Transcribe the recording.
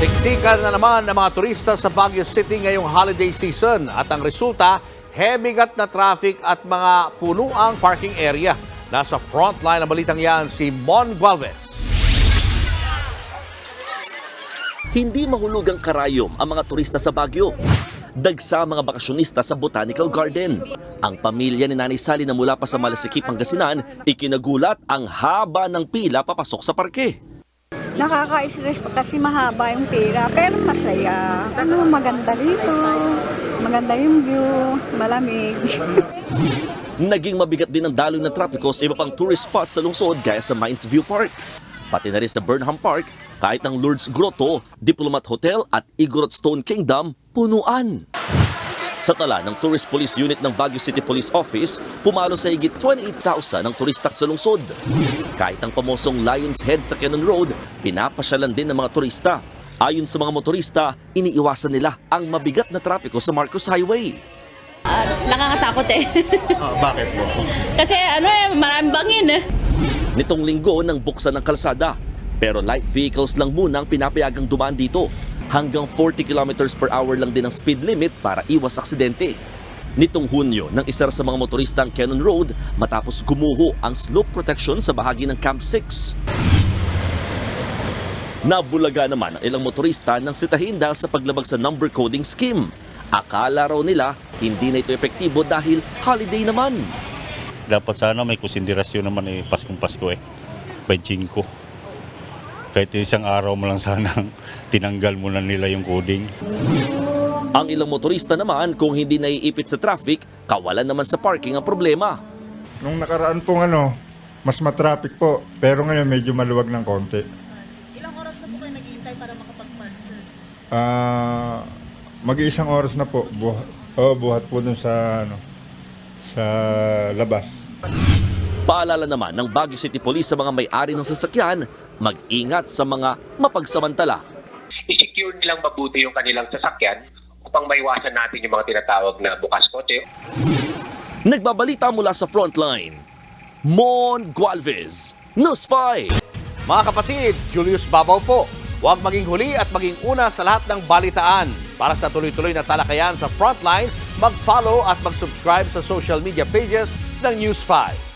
Siksikan na naman ng mga turista sa Baguio City ngayong holiday season at ang resulta, hebigat na traffic at mga punuang parking area. Nasa frontline ng balitang yan si Mon Gualvez. Hindi mahulog ang karayom ang mga turista sa Baguio. Dagsa mga bakasyonista sa Botanical Garden. Ang pamilya ni Nanay Sally na mula pa sa Malasiki, Pangasinan, ikinagulat ang haba ng pila papasok sa parke. Nakaka-stress pa kasi mahaba yung pera, pero masaya. Ano, maganda dito. Maganda yung view, malamig. Naging mabigat din ang daloy ng trapiko sa iba pang tourist spots sa lungsod gaya sa Mines View Park. Pati na rin sa Burnham Park, kahit ang Lourdes Grotto, Diplomat Hotel at Igorot Stone Kingdom, punuan. Sa tala ng Tourist Police Unit ng Baguio City Police Office, pumalo sa higit 28,000 ang turista sa lungsod. Kahit ang pamosong Lion's Head sa Cannon Road, pinapasyalan din ng mga turista. Ayon sa mga motorista, iniiwasan nila ang mabigat na trapiko sa Marcos Highway. Ah, nakakatakot eh. Ah, bakit po? Kasi ano eh, maraming bangin eh. Nitong linggo nang buksan ng kalsada. Pero light vehicles lang muna ang pinapayagang dumaan dito. Hanggang 40 kilometers per hour lang din ang speed limit para iwas aksidente. Nitong Hunyo, nang isa sa mga motorista ang Cannon Road matapos gumuho ang slope protection sa bahagi ng Camp 6. Nabulaga naman ang ilang motorista ng sitahin dahil sa paglabag sa number coding scheme. Akala raw nila hindi na ito epektibo dahil holiday naman. Dapat sana may konsiderasyon naman eh, Paskong Pasko eh. Pajing ko. Kahit isang araw mo lang sana tinanggal mo na nila yung coding. Ang ilang motorista naman kung hindi naiipit sa traffic, kawalan naman sa parking ang problema. Nung nakaraan pong ano, mas matraffic po. Pero ngayon medyo maluwag ng konti. Ilang oras na po kayo naghihintay para makapag-park, sir? Ah, mag-iisang oras na po. Buhat, oh, buhat po dun sa ano sa labas. Paalala naman ng Baguio City Police sa mga may-ari ng sasakyan, mag-ingat sa mga mapagsamantala. i-secure nilang mabuti yung kanilang sasakyan upang maiwasan natin yung mga tinatawag na bukas kotse Nagbabalita mula sa frontline, Mon Gualvez, News 5. Mga kapatid, Julius Babaw po. Huwag maging huli at maging una sa lahat ng balitaan. Para sa tuloy-tuloy na talakayan sa Frontline, mag-follow at mag-subscribe sa social media pages ng News 5.